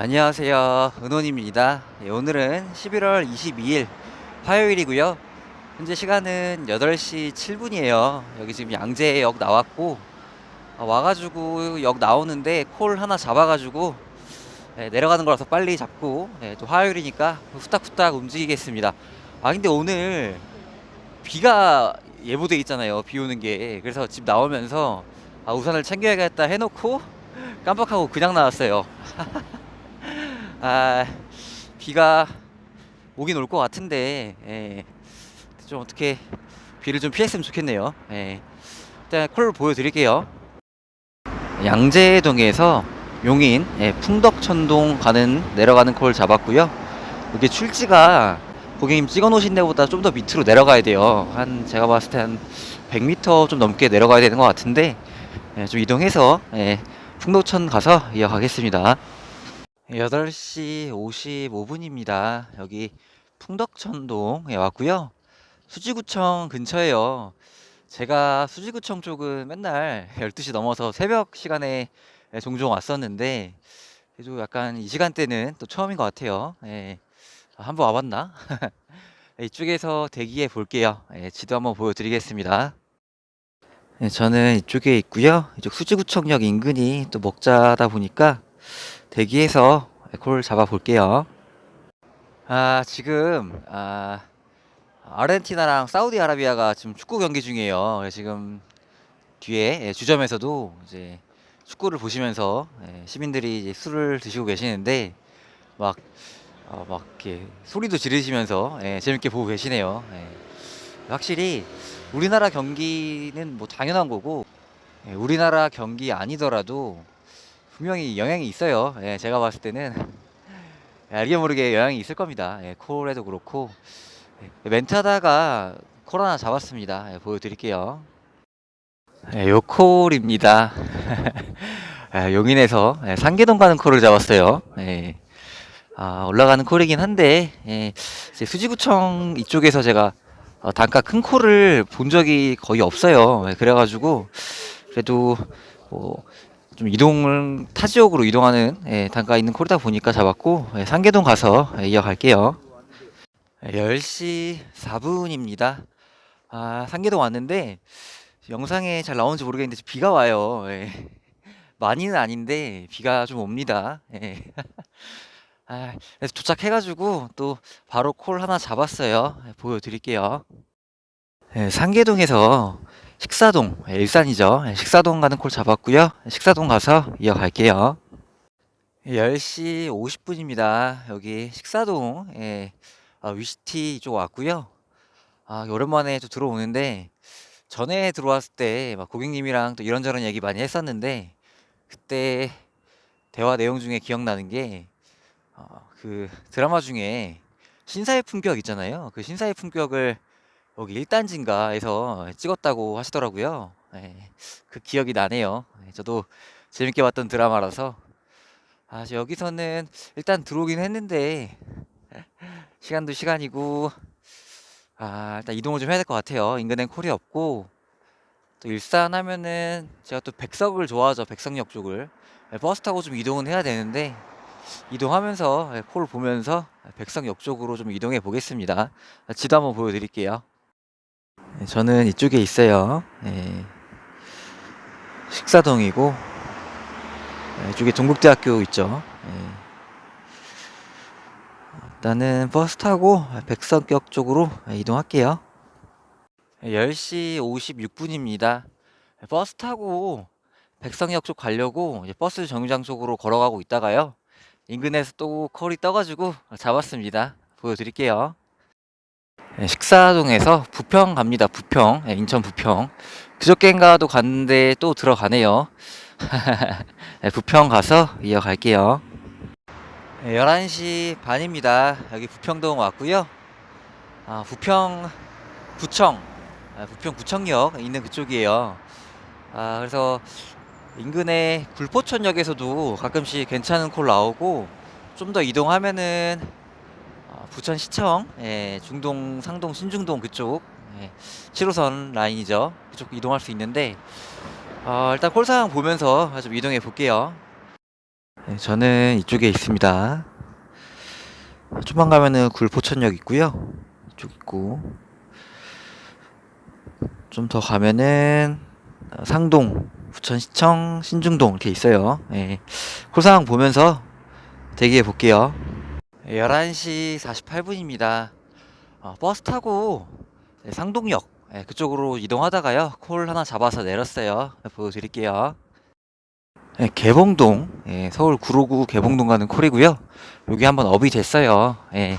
안녕하세요. 은원입니다. 예, 오늘은 11월 22일 화요일이고요. 현재 시간은 8시 7분이에요. 여기 지금 양재역 나왔고 아, 와가지고 역 나오는데 콜 하나 잡아가지고 예, 내려가는 거라서 빨리 잡고 예, 또 화요일이니까 후딱후딱 움직이겠습니다. 아 근데 오늘 비가 예보돼 있잖아요. 비 오는 게 그래서 집 나오면서 아, 우산을 챙겨야겠다 해놓고 깜빡하고 그냥 나왔어요. 아 비가 오긴 올 것 같은데 예, 좀 어떻게 비를 좀 피했으면 좋겠네요. 예. 일단 콜 보여드릴게요. 양재동에서 용인 예, 풍덕천동 가는 내려가는 콜 잡았고요. 여기 출지가 고객님 찍어 놓으신 데보다 좀 더 밑으로 내려가야 돼요. 한 제가 봤을 때 한 100m 좀 넘게 내려가야 되는 것 같은데 예, 좀 이동해서 예, 풍덕천 가서 이어가겠습니다. 8시 55분입니다. 여기 풍덕천동에 왔고요. 수지구청 근처에요. 제가 수지구청 쪽은 맨날 12시 넘어서 새벽 시간에 종종 왔었는데 그래도 약간 이 시간대는 또 처음인 것 같아요. 예. 아, 한번 와봤나? 이쪽에서 대기해 볼게요. 예, 지도 한번 보여드리겠습니다. 예, 저는 이쪽에 있고요. 이쪽 수지구청역 인근이 또 먹자다 보니까 대기해서 콜 잡아 볼게요. 아, 지금 아, 아르헨티나랑 사우디아라비아가 지금 축구 경기 중이에요. 지금 뒤에 예, 주점에서도 이제 축구를 보시면서 예, 시민들이 이제 술을 드시고 계시는데 막 어, 막 이렇게 소리도 지르시면서 예, 재밌게 보고 계시네요. 예. 확실히 우리나라 경기는 뭐 당연한 거고 예, 우리나라 경기 아니더라도 분명히 영향이 있어요. 예, 제가 봤을 때는 알게 모르게 영향이 있을 겁니다. 예, 콜에도 그렇고 예, 멘트 하다가 콜 하나 잡았습니다. 예, 보여드릴게요. 예, 요 콜입니다. 예, 용인에서 예, 상계동 가는 콜을 잡았어요. 예. 아, 올라가는 콜이긴 한데 예, 수지구청 이쪽에서 제가 어, 단가 큰 콜을 본 적이 거의 없어요. 예, 그래가지고 그래도 뭐 좀 이동을 타 지역으로 이동하는 예, 단가 있는 콜이다 보니까 잡았고 예, 상계동 가서 예, 이어갈게요. 예, 10시 4분입니다. 아, 상계동 왔는데 영상에 잘 나오는지 모르겠는데 비가 와요. 예. 많이는 아닌데 비가 좀 옵니다. 예. 아, 그래서 도착해가지고 또 바로 콜 하나 잡았어요. 예, 보여드릴게요. 예, 상계동에서 식사동, 예, 일산이죠. 예, 식사동 가는 콜 잡았고요. 예, 식사동 가서 이어갈게요. 10시 50분입니다. 여기 식사동, 예, 아, 위시티 이쪽 왔고요. 아, 오랜만에 또 들어오는데 전에 들어왔을 때 막 고객님이랑 또 이런저런 얘기 많이 했었는데 그때 대화 내용 중에 기억나는 게 어, 그 드라마 중에 신사의 품격 있잖아요. 그 신사의 품격을 여기 1단지인가에서 찍었다고 하시더라고요. 예, 그 기억이 나네요. 예, 저도 재밌게 봤던 드라마라서 아, 저 여기서는 일단 들어오긴 했는데 시간도 시간이고 아, 일단 이동을 좀 해야 될 것 같아요. 인근엔 콜이 없고 또 일산 하면은 제가 또 백석을 좋아하죠. 백석역 쪽을 예, 버스 타고 좀 이동은 해야 되는데 이동하면서 예, 콜 보면서 백석역 쪽으로 좀 이동해 보겠습니다. 지도 한번 보여드릴게요. 예, 저는 이쪽에 있어요. 예, 식사동이고 예, 이쪽에 동국대학교 있죠. 예. 일단은 버스 타고 백석역 쪽으로 이동할게요. 10시 56분입니다. 버스 타고 백석역 쪽 가려고 버스 정류장 쪽으로 걸어가고 있다가요. 인근에서 또 콜이 떠가지고 잡았습니다. 보여드릴게요. 네, 식사동에서 부평 갑니다. 부평. 네, 인천 부평. 그저께인가도 갔는데 또 들어가네요. 네, 부평 가서 이어갈게요. 네, 11시 반입니다. 여기 부평동 왔고요. 아, 부평 구청, 아, 부평 구청역 있는 그쪽이에요. 아, 그래서 인근의 굴포천역에서도 가끔씩 괜찮은 콜 나오고 좀 더 이동하면은 어, 부천시청, 예, 중동, 상동, 신중동 그쪽 예, 7호선 라인이죠. 그쪽 이동할 수 있는데 어, 일단 콜 상황 보면서 좀 이동해 볼게요. 네, 저는 이쪽에 있습니다. 좀만 가면은 굴포천역 있고요. 이쪽 있고 좀 더 가면은 어, 상동, 부천시청, 신중동 이렇게 있어요. 예. 콜 상황 보면서 대기해 볼게요. 11시 48분입니다. 어, 버스 타고 네, 상동역 예, 그쪽으로 이동하다가요. 콜 하나 잡아서 내렸어요. 보여드릴게요. 예, 개봉동 예, 서울 구로구 개봉동 가는 콜이고요. 여기 한번 업이 됐어요. 예,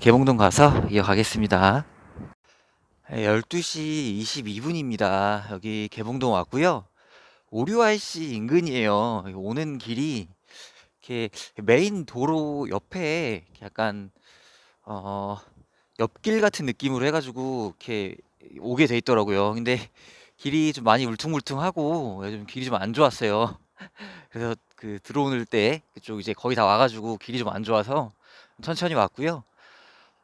개봉동 가서 이어가겠습니다. 예, 12시 22분입니다. 여기 개봉동 왔고요. 오류 IC 인근이에요. 오는 길이 이렇게 메인 도로 옆에 약간 어 옆길 같은 느낌으로 해가지고 이렇게 오게 돼 있더라고요. 근데 길이 좀 많이 울퉁불퉁하고 좀 길이 좀 안 좋았어요. 그래서 그 들어오는 때 그쪽 이제 거의 다 와가지고 길이 좀 안 좋아서 천천히 왔고요.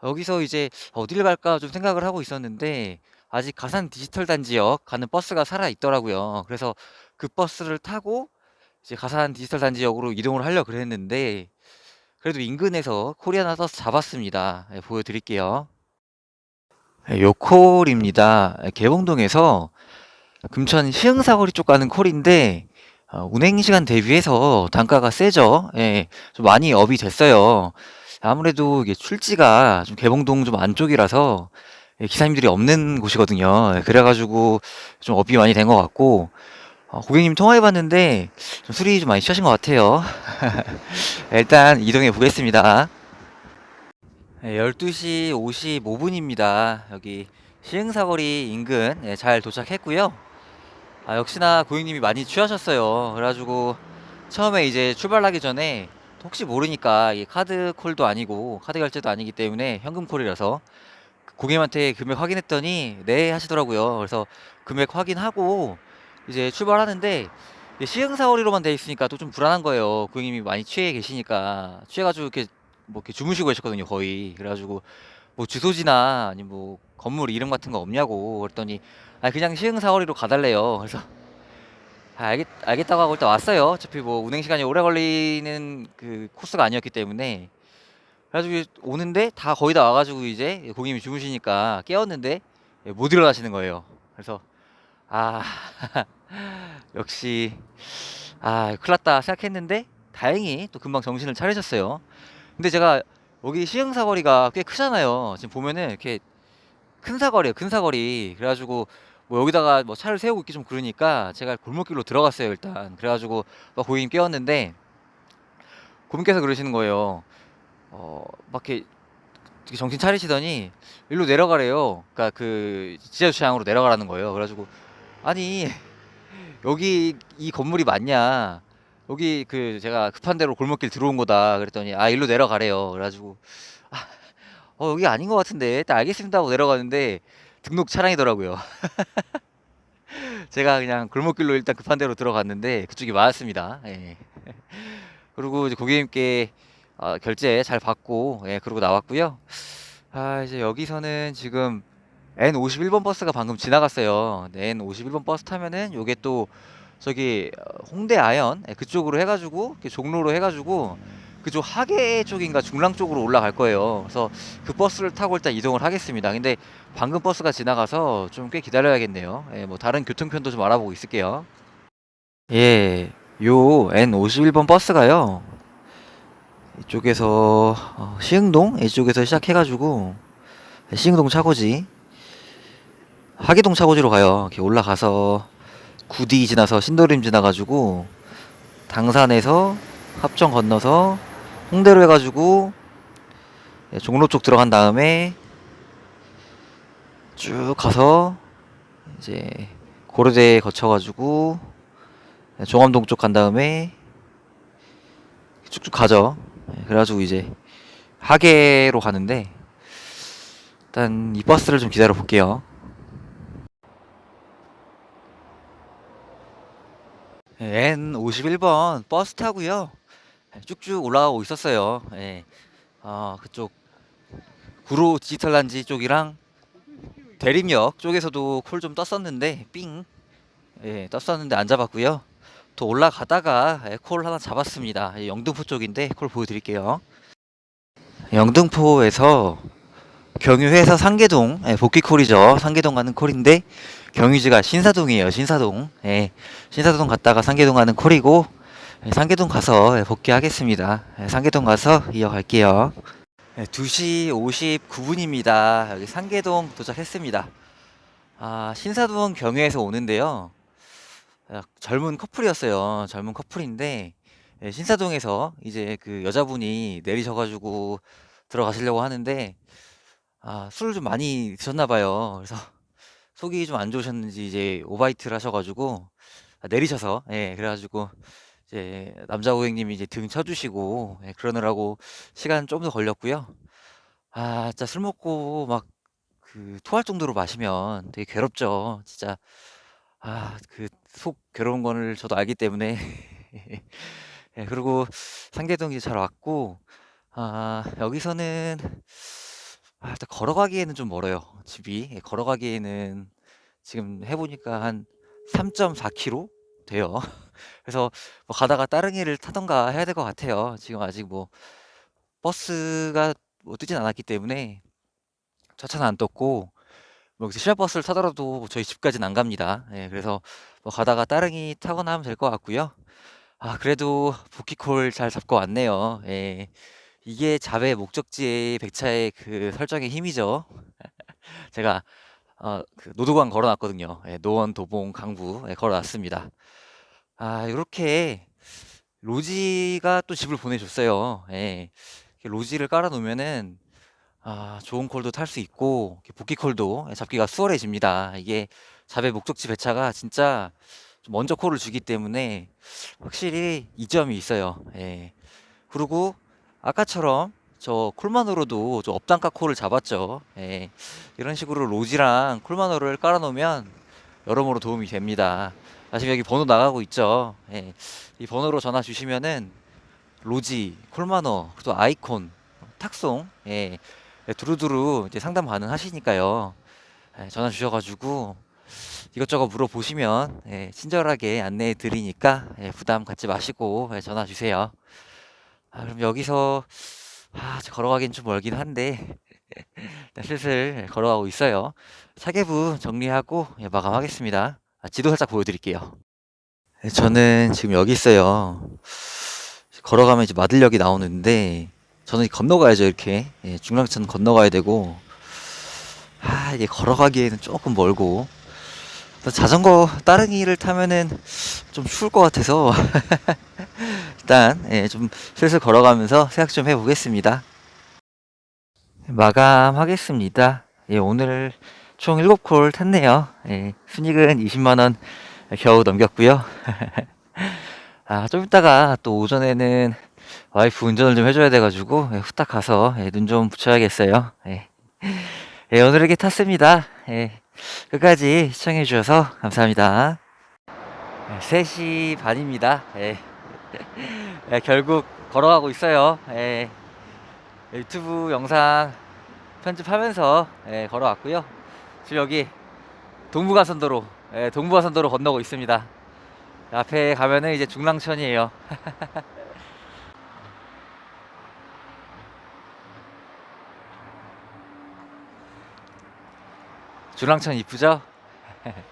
여기서 이제 어디를 갈까 좀 생각을 하고 있었는데 아직 가산 디지털 단지역 가는 버스가 살아 있더라고요. 그래서 그 버스를 타고 이제 가산 디지털 단지 역으로 이동을 하려 그랬는데 그래도 인근에서 코리아나 버스 잡았습니다. 예, 보여드릴게요. 예, 요 콜입니다. 예, 개봉동에서 금천 시흥사거리 쪽 가는 콜인데 어, 운행 시간 대비해서 단가가 세죠. 예, 좀 많이 업이 됐어요. 아무래도 이게 출지가 좀 개봉동 좀 안쪽이라서 예, 기사님들이 없는 곳이거든요. 예, 그래가지고 좀 업이 많이 된 것 같고 어, 고객님 통화해봤는데 좀 술이 좀 많이 취하신 것 같아요. 일단 이동해 보겠습니다. 12시 55분입니다. 여기 시흥사거리 인근 예, 잘 도착했고요. 아, 역시나 고객님이 많이 취하셨어요. 그래가지고 처음에 이제 출발하기 전에 혹시 모르니까 이게 카드 콜도 아니고 카드 결제도 아니기 때문에 현금 콜이라서 고객님한테 금액 확인했더니 네 하시더라고요. 그래서 금액 확인하고 이제 출발하는데 시흥사거리로만 돼 있으니까 또 좀 불안한 거예요. 고객님이 많이 취해 계시니까 취해가지고 이렇게 뭐 이렇게 주무시고 계셨거든요, 거의. 그래가지고 뭐 주소지나 아니 뭐 건물 이름 같은 거 없냐고 그랬더니 아 그냥 시흥사거리로 가달래요. 그래서 아, 알겠 알겠다고 하고 일단 왔어요. 어차피 뭐 운행 시간이 오래 걸리는 그 코스가 아니었기 때문에 그래가지고 오는데 다 거의 다 와가지고 이제 고객님이 주무시니까 깨웠는데 못 일어나시는 거예요. 그래서 아 역시 아 큰일 났다 생각했는데 다행히 또 금방 정신을 차리셨어요. 근데 제가 여기 시흥사거리가 꽤 크잖아요. 지금 보면은 이렇게 큰 사거리예요. 큰 사거리. 그래가지고 뭐 여기다가 뭐 차를 세우고 있기 좀 그러니까 제가 골목길로 들어갔어요. 일단 그래가지고 막 고객님 깨웠는데 고객님께서 그러시는 거예요. 어 막 이렇게 되게 정신 차리시더니 일로 내려가래요. 그러니까 그 지하 주차장으로 내려가라는 거예요. 그래가지고 아니 여기 이 건물이 맞냐? 여기 그 제가 급한 대로 골목길 들어온 거다. 그랬더니 아 일로 내려가래요. 그래가지고 아, 어 여기 아닌 것 같은데. 일단 알겠습니다 하고 내려가는데 등록 차량이더라고요. 제가 그냥 골목길로 일단 급한 대로 들어갔는데 그쪽이 맞았습니다. 예. 그리고 이제 고객님께 어, 결제 잘 받고 예 그러고 나왔고요. 아 이제 여기서는 지금 N51번 버스가 방금 지나갔어요. 네, N51번 버스 타면은 요게 또 저기 어, 홍대 아현 예, 그쪽으로 해가지고 종로로 해가지고 그쪽 하계 쪽인가 중랑 쪽으로 올라갈 거예요. 그래서 그 버스를 타고 일단 이동을 하겠습니다. 근데 방금 버스가 지나가서 좀 꽤 기다려야겠네요. 예, 뭐 다른 교통편도 좀 알아보고 있을게요. 예, 요 N51번 버스가요. 이쪽에서 어, 시흥동 이쪽에서 시작해가지고 시흥동 차고지 하계동 차고지로 가요. 이렇게 올라가서 구디 지나서 신도림 지나가지고 당산에서 합정 건너서 홍대로 해가지고 예, 종로 쪽 들어간 다음에 쭉 가서 이제 고려대 거쳐가지고 예, 종암동 쪽 간 다음에 쭉쭉 가죠. 예, 그래가지고 이제 하계로 가는데 일단 이 버스를 좀 기다려 볼게요. N51번 버스 타고요. 예, 쭉쭉 올라가고 있었어요. 예. 아, 그쪽 구로 디지털 단지 쪽이랑 대림역 쪽에서도 콜 좀 떴었는데 삥. 예, 떴었는데 안 잡았고요. 더 올라가다가 예, 콜 하나 잡았습니다. 예, 영등포 쪽인데 콜 보여드릴게요. 영등포에서 경유해서 상계동 예, 복귀 콜이죠. 상계동 가는 콜인데 경유지가 신사동이에요. 신사동. 예, 신사동 갔다가 상계동 가는 콜이고 예, 상계동 가서 예, 복귀하겠습니다. 예, 상계동 가서 이어갈게요. 네, 2시 59분입니다. 여기 상계동 도착했습니다. 아, 신사동 경유에서 오는데요. 아, 젊은 커플이었어요. 젊은 커플인데, 예, 신사동에서 이제 그 여자분이 내리셔가지고 들어가시려고 하는데, 아, 술을 좀 많이 드셨나 봐요. 그래서 속이 좀 안 좋으셨는지 이제 오바이트를 하셔가지고, 아, 내리셔서, 예, 그래가지고, 이제 남자 고객님이 이제 등 쳐주시고, 예, 그러느라고 시간 좀 더 걸렸고요. 아, 진짜 술 먹고 막 그 토할 정도로 마시면 되게 괴롭죠. 진짜 아, 그 속 괴로운 거를 저도 알기 때문에 예, 그리고 상계동 이제 잘 왔고 아, 여기서는 아, 일단 걸어가기에는 좀 멀어요. 집이 예, 걸어가기에는 지금 해 보니까 한 3.4km 돼요. 그래서 뭐 가다가 따릉이를 타던가 해야 될 것 같아요. 지금 아직 뭐 버스가 뭐 뜨진 않았기 때문에 저 차는 안 떴고 뭐 여기서 시외버스를 타더라도 뭐 저희 집까지는 안 갑니다. 예, 그래서 뭐 가다가 따릉이 타거나 하면 될 것 같고요. 아, 그래도 복귀콜 잘 잡고 왔네요. 예, 이게 자배 목적지의 백차의 그 설정의 힘이죠. 제가 어, 그 노도관 걸어놨거든요. 예, 노원, 도봉, 강부 예, 걸어놨습니다. 아, 이렇게 로지가 또 집을 보내줬어요. 예, 로지를 깔아놓으면은 아, 좋은 콜도 탈 수 있고 복귀 콜도 잡기가 수월해집니다. 이게 자배 목적지 배차가 진짜 좀 먼저 콜을 주기 때문에 확실히 이점이 있어요. 예. 그리고 아까처럼 저 콜만으로도 좀 업단가 콜을 잡았죠. 예. 이런 식으로 로지랑 콜만으로를 깔아놓으면 여러모로 도움이 됩니다. 아, 지금 여기 번호 나가고 있죠. 예. 이 번호로 전화 주시면은 로지, 콜마너, 또 아이콘, 탁송, 예. 예, 두루두루 이제 상담 가능하시니까요. 예, 전화 주셔가지고 이것저것 물어보시면 예, 친절하게 안내해 드리니까 예, 부담 갖지 마시고 예, 전화 주세요. 아, 그럼 여기서 아, 저 걸어가긴 좀 멀긴 한데 슬슬 걸어가고 있어요. 차계부 정리하고 예, 마감하겠습니다. 아, 지도 살짝 보여드릴게요. 예, 저는 지금 여기 있어요. 걸어가면 이제 마들역이 나오는데 저는 건너가야죠 이렇게 예, 중랑천 건너가야 되고 아 이게 걸어가기에는 조금 멀고 또 자전거 따릉이를 타면은 좀 추울 것 같아서 일단 예, 좀 슬슬 걸어가면서 생각 좀 해보겠습니다 마감하겠습니다 예, 오늘 총 7콜 탔네요 예, 순익은 20만원 겨우 넘겼고요 아, 좀 이따가 또 오전에는 와이프 운전을 좀 해줘야 돼가지고 예, 후딱 가서 예, 눈좀 붙여야겠어요. 예. 예, 오늘 이렇게 탔습니다. 예, 끝까지 시청해 주셔서 감사합니다. 예, 3시 반입니다. 예. 예, 결국 걸어가고 있어요. 예. 유튜브 영상 편집하면서 예, 걸어왔고요. 지금 여기 동부가선도로 예, 동부가선도로 건너고 있습니다. 앞에 가면은 이제 중랑천이에요. 중랑천 이쁘죠?